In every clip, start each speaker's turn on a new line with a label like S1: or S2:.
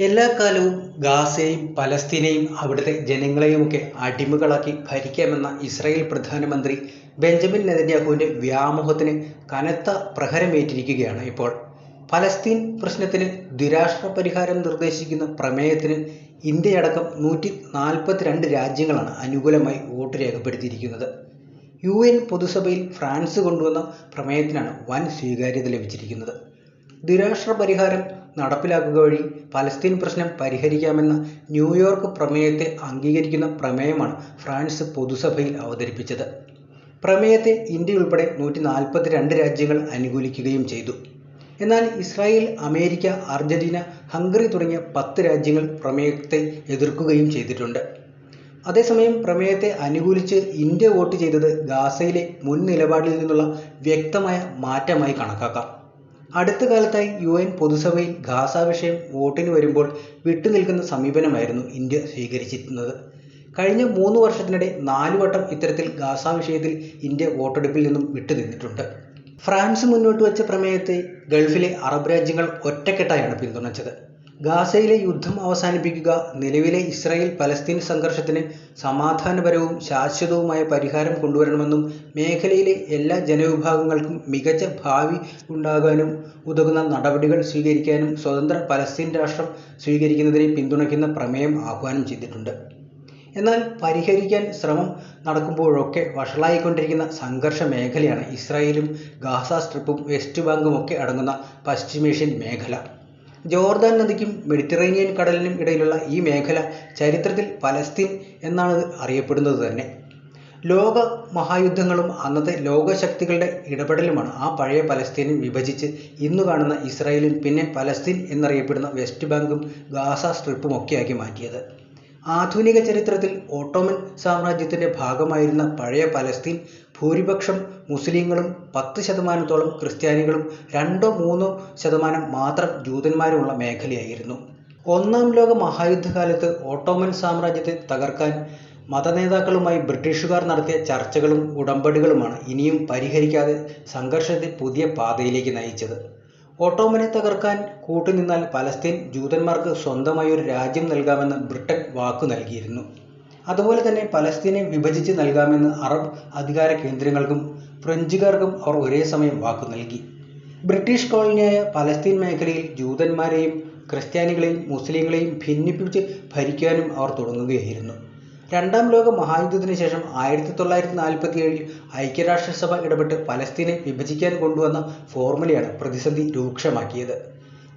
S1: എല്ലാ കാലവും ഗാസയെയും പലസ്തീനെയും അവിടുത്തെ ജനങ്ങളെയുമൊക്കെ അടിമകളാക്കി ഭരിക്കാമെന്ന ഇസ്രായേൽ പ്രധാനമന്ത്രി ബെഞ്ചമിൻ നെതന്യാഹുവിന്റെ വ്യാമോഹത്തിന് കനത്ത പ്രഹരമേറ്റിരിക്കുകയാണ് ഇപ്പോൾ. പലസ്തീൻ പ്രശ്നത്തിന് ദുരാഷ്ട്ര പരിഹാരം നിർദ്ദേശിക്കുന്ന പ്രമേയത്തിന് ഇന്ത്യയടക്കം നൂറ്റി നാൽപ്പത്തിരണ്ട് രാജ്യങ്ങളാണ് അനുകൂലമായി വോട്ട് രേഖപ്പെടുത്തിയിരിക്കുന്നത്. യു എൻ പൊതുസഭയിൽ ഫ്രാൻസ് കൊണ്ടുവന്ന പ്രമേയത്തിനാണ് വൻ സ്വീകാര്യത ലഭിച്ചിരിക്കുന്നത്. ദുരാഷ്ട്ര പരിഹാരം നടപ്പിലാക്കുക വഴി പലസ്തീൻ പ്രശ്നം പരിഹരിക്കാമെന്ന ന്യൂയോർക്ക് പ്രമേയത്തെ അംഗീകരിക്കുന്ന പ്രമേയമാണ് ഫ്രാൻസ് പൊതുസഭയിൽ അവതരിപ്പിച്ചത്. പ്രമേയത്തെ ഇന്ത്യ ഉൾപ്പെടെ നൂറ്റി നാൽപ്പത്തിരണ്ട് രാജ്യങ്ങൾ അനുകൂലിക്കുകയും ചെയ്തു. എന്നാൽ ഇസ്രായേൽ അമേരിക്ക അർജന്റീന ഹംഗറി തുടങ്ങിയ പത്ത് രാജ്യങ്ങൾ പ്രമേയത്തെ എതിർക്കുകയും ചെയ്തിട്ടുണ്ട്. അതേസമയം പ്രമേയത്തെ അനുകൂലിച്ച് ഇന്ത്യ വോട്ട് ചെയ്തത് ഗാസയിലെ മുൻ നിലപാടിൽ നിന്നുള്ള വ്യക്തമായ മാറ്റമായി കണക്കാക്കാം. അടുത്ത കാലത്തായി യു എൻ പൊതുസഭയിൽ ഗാസ വിഷയം വോട്ടിന് വരുമ്പോൾ വിട്ടുനിൽക്കുന്ന സമീപനമായിരുന്നു ഇന്ത്യ സ്വീകരിച്ചിരുന്നത്. കഴിഞ്ഞ മൂന്ന് വർഷത്തിനിടെ നാല് വട്ടം ഇത്തരത്തിൽ ഗാസ വിഷയത്തിൽ ഇന്ത്യ വോട്ടെടുപ്പിൽ നിന്നും വിട്ടുനിന്നിട്ടുണ്ട്. ഫ്രാൻസ് മുന്നോട്ട് വെച്ച പ്രമേയത്തെ ഗൾഫിലെ അറബ് രാജ്യങ്ങൾ ഒറ്റക്കെട്ടായാണ് പിന്തുണച്ചത്. ഗാസയിലെ യുദ്ധം അവസാനിപ്പിക്കുക നിലവിലെ ഇസ്രായേൽ പലസ്തീൻ സംഘർഷത്തിന് സമാധാനപരവും ശാശ്വതവുമായ പരിഹാരം കൊണ്ടുവരണമെന്നും മേഖലയിലെ എല്ലാ ജനവിഭാഗങ്ങൾക്കും മികച്ച ഭാവി ഉണ്ടാകാനും ഉതകുന്ന നടപടികൾ സ്വീകരിക്കാനും സ്വതന്ത്ര പലസ്തീൻ രാഷ്ട്രം സ്വീകരിക്കുന്നതിനെ പിന്തുണയ്ക്കുന്ന പ്രമേയം ആഹ്വാനം ചെയ്തിട്ടുണ്ട്. എന്നാൽ പരിഹരിക്കാൻ ശ്രമം നടക്കുമ്പോഴൊക്കെ വഷളായിക്കൊണ്ടിരിക്കുന്ന സംഘർഷ മേഖലയാണ് ഇസ്രായേലും ഗാസ സ്ട്രിപ്പും വെസ്റ്റ് ബാങ്കും ഒക്കെ അടങ്ങുന്ന പശ്ചിമേഷ്യൻ മേഖല. ജോർദാൻ നദിക്കും മെഡിറ്ററേനിയൻ കടലിനും ഇടയിലുള്ള ഈ മേഖല ചരിത്രത്തിൽ പലസ്തീൻ എന്നാണ് അറിയപ്പെടുന്നത് തന്നെ. ലോക മഹായുദ്ധങ്ങളും അന്നത്തെ ലോകശക്തികളുടെ ഇടപെടലുമാണ് ആ പഴയ പലസ്തീനെ വിഭജിച്ച് ഇന്ന് കാണുന്ന ഇസ്രായേലും പിന്നെ പലസ്തീൻ എന്നറിയപ്പെടുന്ന വെസ്റ്റ് ബാങ്കും ഗാസ സ്ട്രിപ്പും ഒക്കെയാക്കി മാറ്റിയത്. ആധുനിക ചരിത്രത്തിൽ ഓട്ടോമൻ സാമ്രാജ്യത്തിന്റെ ഭാഗമായിരുന്ന പഴയ പലസ്തീൻ ഭൂരിപക്ഷം മുസ്ലിങ്ങളും പത്ത് ശതമാനത്തോളം ക്രിസ്ത്യാനികളും രണ്ടോ മൂന്നോ ശതമാനം മാത്രം ജൂതന്മാരുമുള്ള മേഖലയായിരുന്നു. ഒന്നാം ലോക മഹായുദ്ധകാലത്ത് ഓട്ടോമൻ സാമ്രാജ്യത്തെ തകർക്കാൻ മതനേതാക്കളുമായി ബ്രിട്ടീഷുകാർ നടത്തിയ ചർച്ചകളും ഉടമ്പടികളുമാണ് ഇനിയും പരിഹരിക്കാതെ സംഘർഷത്തെ പുതിയ പാതയിലേക്ക് നയിച്ചത്. ഓട്ടോമനെ തകർക്കാൻ കൂട്ടുനിന്നാൽ പലസ്തീൻ ജൂതന്മാർക്ക് സ്വന്തമായി ഒരു രാജ്യം നൽകാമെന്ന് ബ്രിട്ടൻ വാക്കു നൽകിയിരുന്നു. അതുപോലെ തന്നെ പലസ്തീനെ വിഭജിച്ച് നൽകാമെന്ന് അറബ് അധികാര കേന്ദ്രങ്ങൾക്കും ഫ്രഞ്ചുകാർക്കും അവർ ഒരേ സമയം വാക്കു നൽകി. ബ്രിട്ടീഷ് കോളനിയായ പലസ്തീൻ മേഖലയിൽ ജൂതന്മാരെയും ക്രിസ്ത്യാനികളെയും മുസ്ലിങ്ങളെയും ഭിന്നിപ്പിച്ച് ഭരിക്കാനും അവർ തുടങ്ങുകയായിരുന്നു. രണ്ടാം ലോക മഹായുദ്ധത്തിന് ശേഷം ആയിരത്തി തൊള്ളായിരത്തി നാൽപ്പത്തി ഏഴിൽ ഐക്യരാഷ്ട്രസഭ ഇടപെട്ട് പലസ്തീനെ വിഭജിക്കാൻ കൊണ്ടുവന്ന ഫോർമുലയാണ് പ്രതിസന്ധി രൂക്ഷമാക്കിയത്.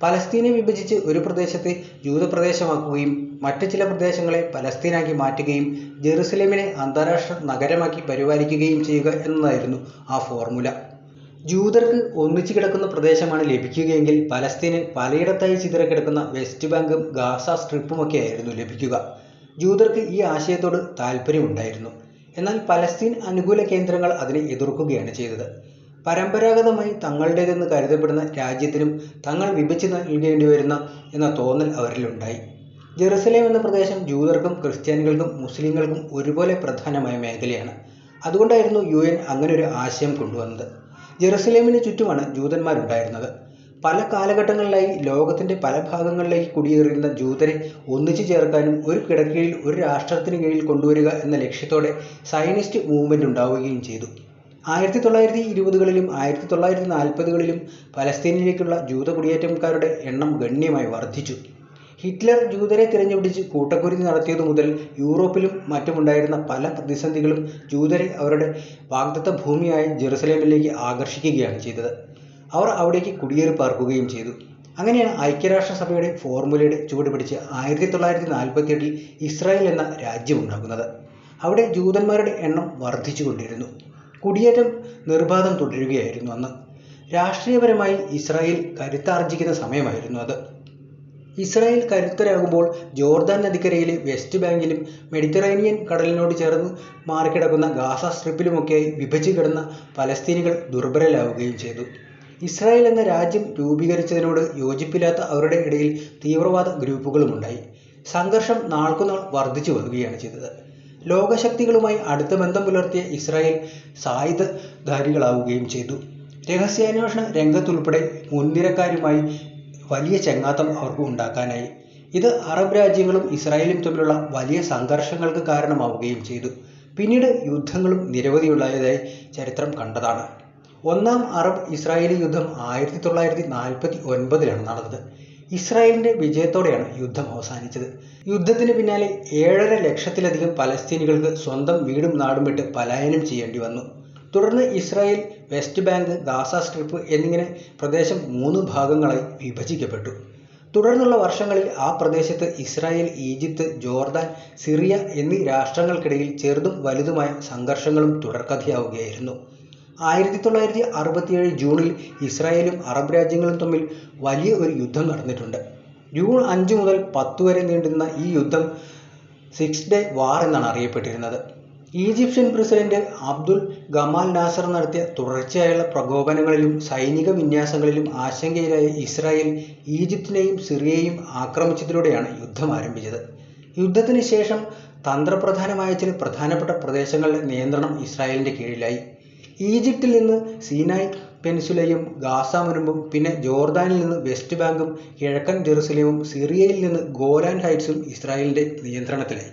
S1: പലസ്തീനെ വിഭജിച്ച് ഒരു പ്രദേശത്തെ ജൂതപ്രദേശമാക്കുകയും മറ്റു ചില പ്രദേശങ്ങളെ പലസ്തീനാക്കി മാറ്റുകയും ജെറുസലേമിനെ അന്താരാഷ്ട്ര നഗരമാക്കി പരിപാലിക്കുകയും ചെയ്യുക എന്നതായിരുന്നു ആ ഫോർമുല. ജൂതർക്ക് ഒന്നിച്ചു കിടക്കുന്ന പ്രദേശമാണ് ലഭിക്കുകയെങ്കിൽ പലസ്തീന് പലയിടത്തായി ചിതറിക്കിടക്കുന്ന വെസ്റ്റ് ബാങ്കും ഗാസ സ്ട്രിപ്പും ഒക്കെ ആയിരുന്നു ലഭിക്കുക. ജൂതർക്ക് ഈ ആശയത്തോട് താല്പര്യമുണ്ടായിരുന്നു. എന്നാൽ പലസ്തീൻ അനുകൂല കേന്ദ്രങ്ങൾ അതിനെ എതിർക്കുകയാണ് ചെയ്തത്. പരമ്പരാഗതമായി തങ്ങളുടേതെന്ന് കരുതപ്പെടുന്ന രാജ്യത്തിനും തങ്ങൾ വിഭജിച്ച് നൽകേണ്ടി വരുന്ന എന്ന തോന്നൽ അവരിലുണ്ടായി. ജെറുസലേം എന്ന പ്രദേശം ജൂതർക്കും ക്രിസ്ത്യാനികൾക്കും മുസ്ലിങ്ങൾക്കും ഒരുപോലെ പ്രധാനമായ മേഖലയാണ്. അതുകൊണ്ടായിരുന്നു യു എൻ അങ്ങനെ ഒരു ആശയം കൊണ്ടുവന്നത്. ജെറുസലേമിന് ചുറ്റുമാണ് ജൂതന്മാരുണ്ടായിരുന്നത്. പല കാലഘട്ടങ്ങളിലായി ലോകത്തിന്റെ പല ഭാഗങ്ങളിലേക്ക് കുടിയേറിയിരുന്ന ജൂതരെ ഒന്നിച്ചു ചേർക്കാനും ഒരു കിടക്കയിൽ ഒരു രാഷ്ട്രത്തിന് കീഴിൽ കൊണ്ടുവരിക എന്ന ലക്ഷ്യത്തോടെ സയനിസ്റ്റ് മൂവ്മെന്റ് ഉണ്ടാവുകയും ചെയ്തു. ആയിരത്തി തൊള്ളായിരത്തി ഇരുപതുകളിലും ആയിരത്തി തൊള്ളായിരത്തി നാൽപ്പതുകളിലും പലസ്തീനിലേക്കുള്ള ജൂത കുടിയേറ്റക്കാരുടെ എണ്ണം ഗണ്യമായി വർദ്ധിച്ചു. ഹിറ്റ്ലർ ജൂതരെ തിരഞ്ഞുപിടിച്ച് കൂട്ടക്കുരുതി നടത്തിയതു മുതൽ യൂറോപ്പിലും മറ്റുമുണ്ടായിരുന്ന പല പ്രതിസന്ധികളും ജൂതരെ അവരുടെ വാഗ്ദത്ത ഭൂമിയായ ജെറുസലേമിലേക്ക് ആകർഷിക്കുകയാണ് ചെയ്തത്. അവർ അവിടേക്ക് കുടിയേറി പാർക്കുകയും ചെയ്തു. അങ്ങനെയാണ് ഐക്യരാഷ്ട്രസഭയുടെ ഫോർമുലയുടെ ചുവട് പിടിച്ച് ആയിരത്തി തൊള്ളായിരത്തി നാൽപ്പത്തി എട്ടിൽ ഇസ്രായേൽ എന്ന രാജ്യം ഉണ്ടാകുന്നത്. അവിടെ ജൂതന്മാരുടെ എണ്ണം വർദ്ധിച്ചുകൊണ്ടിരുന്നു. കുടിയേറ്റം നിർബാധം തുടരുകയായിരുന്നു അന്ന്. രാഷ്ട്രീയപരമായി ഇസ്രായേൽ കരുത്താർജിക്കുന്ന സമയമായിരുന്നു അത്. ഇസ്രായേൽ കരുത്തരാകുമ്പോൾ ജോർദാൻ നദിക്കരയിലെ വെസ്റ്റ് ബാങ്കിലും മെഡിറ്ററേനിയൻ കടലിനോട് ചേർന്ന് മാറിക്കിടക്കുന്ന ഗാസ സ്ട്രിപ്പിലുമൊക്കെയായി വിഭജിച്ച് കിടന്ന പലസ്തീനികൾ ദുർബലരാവുകയും ചെയ്തു. ഇസ്രായേൽ എന്ന രാജ്യം രൂപീകരിച്ചതിനോട് യോജിപ്പില്ലാത്ത അവരുടെ ഇടയിൽ തീവ്രവാദ ഗ്രൂപ്പുകളുമുണ്ടായി. സംഘർഷം നാൾക്കുനാൾ വർദ്ധിച്ചു വരികയാണ് ചെയ്തത്. ലോകശക്തികളുമായി അടുത്ത ബന്ധം പുലർത്തിയ ഇസ്രായേൽ സായുധധാരികളാവുകയും ചെയ്തു. രഹസ്യാന്വേഷണ രംഗത്തുൾപ്പെടെ മുൻനിരക്കാരുമായി വലിയ ചങ്ങാത്തം അവർക്ക് ഉണ്ടാക്കാനായി. ഇത് അറബ് രാജ്യങ്ങളും ഇസ്രായേലും തമ്മിലുള്ള വലിയ സംഘർഷങ്ങൾക്ക് കാരണമാവുകയും ചെയ്തു. പിന്നീട് യുദ്ധങ്ങളും നിരവധിയുള്ളതായി ചരിത്രം കണ്ടതാണ്. ഒന്നാം അറബ് ഇസ്രായേലി യുദ്ധം ആയിരത്തി തൊള്ളായിരത്തി നാൽപ്പത്തി ഒൻപതിലാണ് നടന്നത്. ഇസ്രായേലിന്റെ വിജയത്തോടെയാണ് യുദ്ധം അവസാനിച്ചത്. യുദ്ധത്തിന് പിന്നാലെ ഏഴര ലക്ഷത്തിലധികം പലസ്തീനികൾക്ക് സ്വന്തം വീടും നാടും വിട്ട് പലായനം ചെയ്യേണ്ടി വന്നു. തുടർന്ന് Israel West Bank Gaza Strip എന്നിങ്ങനെ പ്രദേശം മൂന്ന് ഭാഗങ്ങളായി വിഭജിക്കപ്പെട്ടു. തുടർന്നുള്ള വർഷങ്ങളിൽ ആ പ്രദേശത്ത് ഇസ്രായേൽ ഈജിപ്ത് ജോർദാൻ സിറിയ എന്നീ രാഷ്ട്രങ്ങൾക്കിടയിൽ ചെറുതും വലുതുമായ സംഘർഷങ്ങളും തുടർക്കഥയാവുകയായിരുന്നു. ആയിരത്തി തൊള്ളായിരത്തി അറുപത്തിയേഴ് ജൂണിൽ ഇസ്രായേലും അറബ് രാജ്യങ്ങളും തമ്മിൽ വലിയ ഒരു യുദ്ധം നടന്നിട്ടുണ്ട്. ജൂൺ അഞ്ച് മുതൽ പത്ത് വരെ നീണ്ടുന്ന ഈ യുദ്ധം സിക്സ് ഡേ വാർ എന്നാണ് അറിയപ്പെട്ടിരുന്നത്. Egyptian president Abdul Gamal Nasser നടത്തിയ തുടർച്ചയായുള്ള പ്രകോപനങ്ങളിലും സൈനിക വിന്യാസങ്ങളിലും ആശങ്കയിലായ ഇസ്രായേൽ ഈജിപ്തിനെയും സിറിയയും ആക്രമിച്ചതിലൂടെയാണ് യുദ്ധം ആരംഭിച്ചത്. യുദ്ധത്തിന് ശേഷം തന്ത്രപ്രധാനമായ ചില പ്രധാനപ്പെട്ട പ്രദേശങ്ങളുടെ നിയന്ത്രണം ഇസ്രായേലിന്റെ കീഴിലായി. ഈജിപ്തിൽ നിന്ന് സീനായ് പെൻസുലയും ഗാസ മുനമ്പും പിന്നെ ജോർദാനിൽ നിന്ന് വെസ്റ്റ് ബാങ്കും കിഴക്കൻ ജെറുസലേമും സിറിയയിൽ നിന്ന് ഗോലാൻ ഹൈറ്റ്സും ഇസ്രായേലിന്റെ നിയന്ത്രണത്തിലായി.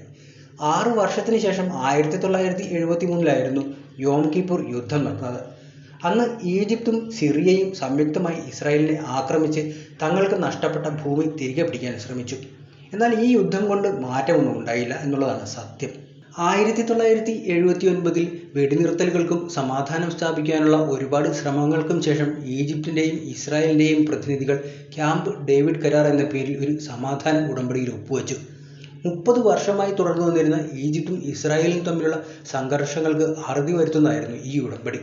S1: ആറ് വർഷത്തിന് ശേഷം ആയിരത്തി തൊള്ളായിരത്തി എഴുപത്തി മൂന്നിലായിരുന്നു യോം കിപ്പൂർ യുദ്ധം നടന്നത്. അന്ന് ഈജിപ്തും സിറിയയും സംയുക്തമായി ഇസ്രായേലിനെ ആക്രമിച്ച് തങ്ങൾക്ക് നഷ്ടപ്പെട്ട ഭൂമി തിരികെ പിടിക്കാൻ ശ്രമിച്ചു. എന്നാൽ ഈ യുദ്ധം കൊണ്ട് മാറ്റമൊന്നും ഉണ്ടായില്ല എന്നുള്ളതാണ് സത്യം. ആയിരത്തി തൊള്ളായിരത്തി എഴുപത്തി ഒൻപതിൽ വെടിനിർത്തലുകൾക്കും സമാധാനം സ്ഥാപിക്കാനുള്ള ഒരുപാട് ശ്രമങ്ങൾക്കും ശേഷം ഈജിപ്തിന്റെയും ഇസ്രായേലിന്റെയും പ്രതിനിധികൾ ക്യാമ്പ് ഡേവിഡ് കരാർ എന്ന പേരിൽ ഒരു സമാധാന ഉടമ്പടിയിൽ ഒപ്പുവച്ചു. മുപ്പത് വർഷമായി തുടർന്നു വന്നിരുന്ന ഈജിപ്തും ഇസ്രായേലും തമ്മിലുള്ള സംഘർഷങ്ങൾക്ക് അറുതി വരുത്തുന്നതായിരുന്നു ഈ ഉടമ്പടി.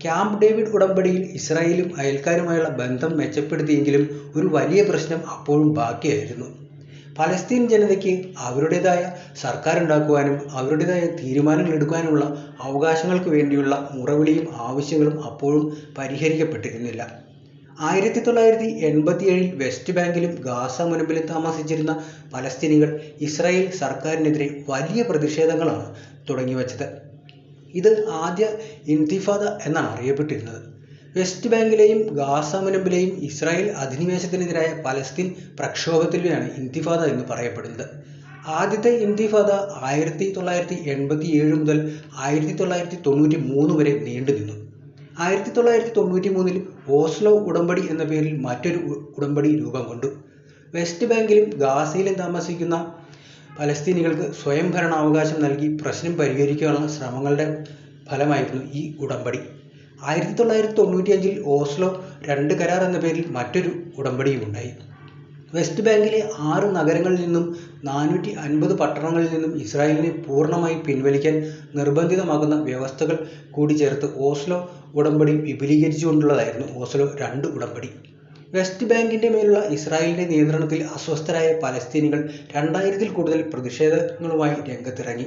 S1: ക്യാമ്പ് ഡേവിഡ് ഉടമ്പടിയിൽ ഇസ്രായേലും അയൽക്കാരുമായുള്ള ബന്ധം മെച്ചപ്പെടുത്തിയെങ്കിലും ഒരു വലിയ പ്രശ്നം അപ്പോഴും ബാക്കിയായിരുന്നു. പലസ്തീൻ ജനതയ്ക്ക് അവരുടേതായ സർക്കാർ ഉണ്ടാക്കുവാനും അവരുടേതായ തീരുമാനങ്ങൾ എടുക്കാനുമുള്ള അവകാശങ്ങൾക്ക് വേണ്ടിയുള്ള മുറവിളിയും ആവശ്യങ്ങളും അപ്പോഴും പരിഹരിക്കപ്പെട്ടിരുന്നില്ല. ആയിരത്തി തൊള്ളായിരത്തി എൺപത്തിയേഴിൽ വെസ്റ്റ് ബാങ്കിലും ഗാസ മുനമ്പിലും താമസിച്ചിരുന്ന പലസ്തീനികൾ ഇസ്രായേൽ സർക്കാരിനെതിരെ വലിയ പ്രതിഷേധങ്ങളാണ് തുടങ്ങിവച്ചത്. ഇത് ആദ്യ ഇൻതിഫാദ എന്നാണ് അറിയപ്പെട്ടിരുന്നത്. വെസ്റ്റ് ബാങ്കിലെയും ഗാസ മുനമ്പിലെയും ഇസ്രായേൽ അധിനിവേശത്തിനെതിരായ പലസ്തീൻ പ്രക്ഷോഭത്തിലൂടെയാണ് ഇന്തിഫാദ എന്ന് പറയപ്പെടുന്നത്. ആദ്യത്തെ ഇന്തിഫാദ ആയിരത്തി തൊള്ളായിരത്തി എൺപത്തി ഏഴ് മുതൽ ആയിരത്തി തൊള്ളായിരത്തി തൊണ്ണൂറ്റി മൂന്ന് വരെ നീണ്ടുനിന്നു. ആയിരത്തി തൊള്ളായിരത്തി തൊണ്ണൂറ്റി മൂന്നിൽ ഓസ്ലോ ഉടമ്പടി എന്ന പേരിൽ മറ്റൊരു ഉടമ്പടി രൂപം കൊണ്ടു. വെസ്റ്റ് ബാങ്കിലും ഗാസയിലും താമസിക്കുന്ന പലസ്തീനികൾക്ക് സ്വയംഭരണാവകാശം നൽകി പ്രശ്നം പരിഹരിക്കാനുള്ള ശ്രമങ്ങളുടെ ഫലമായിരുന്നു ഈ ഉടമ്പടി. ആയിരത്തി തൊള്ളായിരത്തി തൊണ്ണൂറ്റിയഞ്ചിൽ ഓസ്ലോ രണ്ട് കരാർ എന്ന പേരിൽ മറ്റൊരു ഉടമ്പടിയും ഉണ്ടായി. വെസ്റ്റ് ബാങ്കിലെ ആറ് നഗരങ്ങളിൽ നിന്നും നാനൂറ്റി അൻപത് പട്ടണങ്ങളിൽ നിന്നും ഇസ്രായേലിനെ പൂർണമായി പിൻവലിക്കാൻ നിർബന്ധിതമാകുന്ന വ്യവസ്ഥകൾ കൂടി ചേർത്ത് ഓസ്ലോ ഉടമ്പടി വിപുലീകരിച്ചുകൊണ്ടുള്ളതായിരുന്നു ഓസ്ലോ രണ്ട് ഉടമ്പടി. വെസ്റ്റ് ബാങ്കിന്റെ മേലുള്ള ഇസ്രായേലിന്റെ നിയന്ത്രണത്തിൽ അസ്വസ്ഥരായ പലസ്തീനികൾ രണ്ടായിരത്തിൽ കൂടുതൽ പ്രതിഷേധങ്ങളുമായി രംഗത്തിറങ്ങി.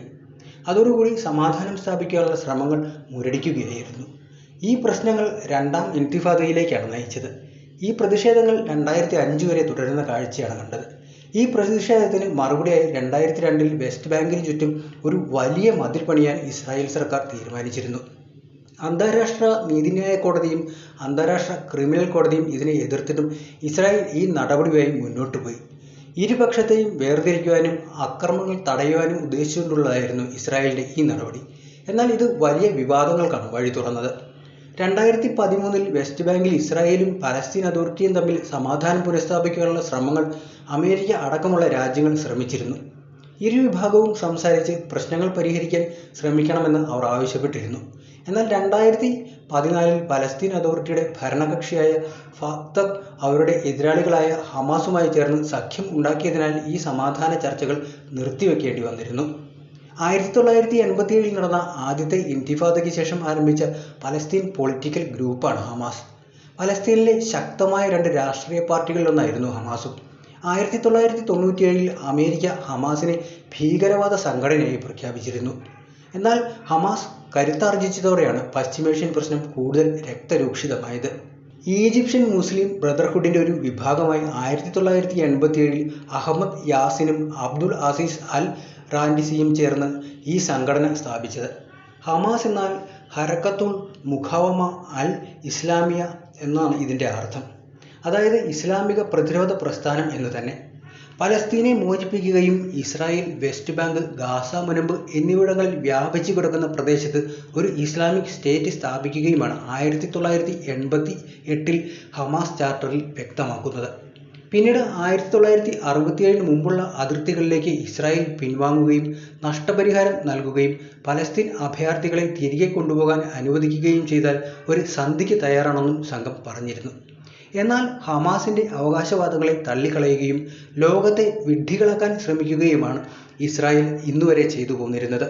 S1: അതോടുകൂടി സമാധാനം സ്ഥാപിക്കാനുള്ള ശ്രമങ്ങൾ മുരടിക്കുകയായിരുന്നു. ഈ പ്രശ്നങ്ങൾ രണ്ടാം ഇൻതിഫാദയിലേക്കാണ് നയിച്ചത്. ഈ പ്രതിഷേധങ്ങൾ രണ്ടായിരത്തി അഞ്ച് വരെ തുടരുന്ന കാഴ്ചയാണ് കണ്ടത്. ഈ പ്രതിഷേധത്തിന് മറുപടിയായി രണ്ടായിരത്തി രണ്ടിൽ വെസ്റ്റ് ബാങ്കിന് ചുറ്റും ഒരു വലിയ മതിൽ പണിയാൻ ഇസ്രായേൽ സർക്കാർ തീരുമാനിച്ചിരുന്നു. അന്താരാഷ്ട്ര നീതിന്യായ കോടതിയും അന്താരാഷ്ട്ര ക്രിമിനൽ കോടതിയും ഇതിനെ എതിർത്തിട്ടും ഇസ്രായേൽ ഈ നടപടിയുമായി മുന്നോട്ട് പോയി. ഇരുപക്ഷത്തെയും വേർതിരിക്കുവാനും അക്രമങ്ങൾ തടയുവാനും ഉദ്ദേശിച്ചുകൊണ്ടുള്ളതായിരുന്നു ഇസ്രായേലിന്റെ ഈ നടപടി. എന്നാൽ ഇത് വലിയ വിവാദങ്ങൾക്കാണ് വഴി തുറന്നത്. രണ്ടായിരത്തി പതിമൂന്നിൽ വെസ്റ്റ് ബാങ്കിൽ ഇസ്രായേലും പലസ്തീൻ അതോറിറ്റിയും തമ്മിൽ സമാധാനം പുനഃസ്ഥാപിക്കാനുള്ള ശ്രമങ്ങൾ അമേരിക്ക അടക്കമുള്ള രാജ്യങ്ങൾ ശ്രമിച്ചിരുന്നു. ഇരു വിഭാഗവും സംസാരിച്ച് പ്രശ്നങ്ങൾ പരിഹരിക്കാൻ ശ്രമിക്കണമെന്ന് അവർ ആവശ്യപ്പെട്ടിരുന്നു. എന്നാൽ രണ്ടായിരത്തി പതിനാലിൽ പലസ്തീൻ അതോറിറ്റിയുടെ ഭരണകക്ഷിയായ ഫത്ത് അവരുടെ എതിരാളികളായ ഹമാസുമായി ചേർന്ന് സഖ്യം ഉണ്ടാക്കിയതിനാൽ ഈ സമാധാന ചർച്ചകൾ നിർത്തിവെക്കേണ്ടി വന്നിരുന്നു. ആയിരത്തി തൊള്ളായിരത്തി എൺപത്തി ഏഴിൽ നടന്ന ആദ്യത്തെ ഇൻതിഫാദയ്ക്ക് ശേഷം ആരംഭിച്ച പലസ്തീൻ പൊളിറ്റിക്കൽ ഗ്രൂപ്പാണ് ഹമാസ്. പലസ്തീനിലെ ശക്തമായ രണ്ട് രാഷ്ട്രീയ പാർട്ടികളിലൊന്നായിരുന്നു ഹമാസും. ആയിരത്തി തൊള്ളായിരത്തി തൊണ്ണൂറ്റിയേഴിൽ അമേരിക്ക ഹമാസിനെ ഭീകരവാദ സംഘടനയായി പ്രഖ്യാപിച്ചിരുന്നു. എന്നാൽ ഹമാസ് കരുത്താർജിച്ചതോടെയാണ് പശ്ചിമേഷ്യൻ പ്രശ്നം കൂടുതൽ രക്തരൂക്ഷിതമായത്. ഈജിപ്ഷ്യൻ മുസ്ലിം ബ്രദർഹുഡിന്റെ ഒരു വിഭാഗമായി ആയിരത്തി തൊള്ളായിരത്തി എൺപത്തിയേഴിൽ അഹമ്മദ് യാസിനും അബ്ദുൾ അസീസ് അൽ റാൻഡിസിയും ചേർന്ന് ഈ സംഘടന സ്ഥാപിച്ചത്. ഹമാസ് എന്നാൽ ഹരക്കത്തുൽ മുഖാവമ അൽ ഇസ്ലാമിയ എന്നാണ് ഇതിന്റെ അർത്ഥം. അതായത് ഇസ്ലാമിക പ്രതിരോധ പ്രസ്ഥാനം എന്ന് തന്നെ. പലസ്തീനെ മോചിപ്പിക്കുകയും ഇസ്രായേൽ വെസ്റ്റ് ബാങ്ക് ഗാസ മുനമ്പ് എന്നിവിടങ്ങളിൽ വ്യാപിച്ചു കിടക്കുന്ന പ്രദേശത്ത് ഒരു ഇസ്ലാമിക് സ്റ്റേറ്റ് സ്ഥാപിക്കുകയുമാണ് ആയിരത്തി തൊള്ളായിരത്തി എൺപത്തി എട്ടിൽ ഹമാസ് ചാർട്ടറിൽ വ്യക്തമാക്കുന്നത്. പിന്നീട് ആയിരത്തി തൊള്ളായിരത്തി അറുപത്തിയേഴിന് മുമ്പുള്ള അതിർത്തികളിലേക്ക് ഇസ്രായേൽ പിൻവാങ്ങുകയും നഷ്ടപരിഹാരം നൽകുകയും പലസ്തീൻ അഭയാർത്ഥികളെ തിരികെ കൊണ്ടുപോകാൻ അനുവദിക്കുകയും ചെയ്താൽ ഒരു സന്ധിക്ക് തയ്യാറാണെന്നും സംഘം പറഞ്ഞിരുന്നു. എന്നാൽ ഹമാസിന്റെ അവകാശവാദങ്ങളെ തള്ളിക്കളയുകയും ലോകത്തെ വിഡ്ഢികളാക്കാൻ ശ്രമിക്കുകയുമാണ് ഇസ്രായേൽ ഇന്നുവരെ ചെയ്തു പോന്നിരുന്നത്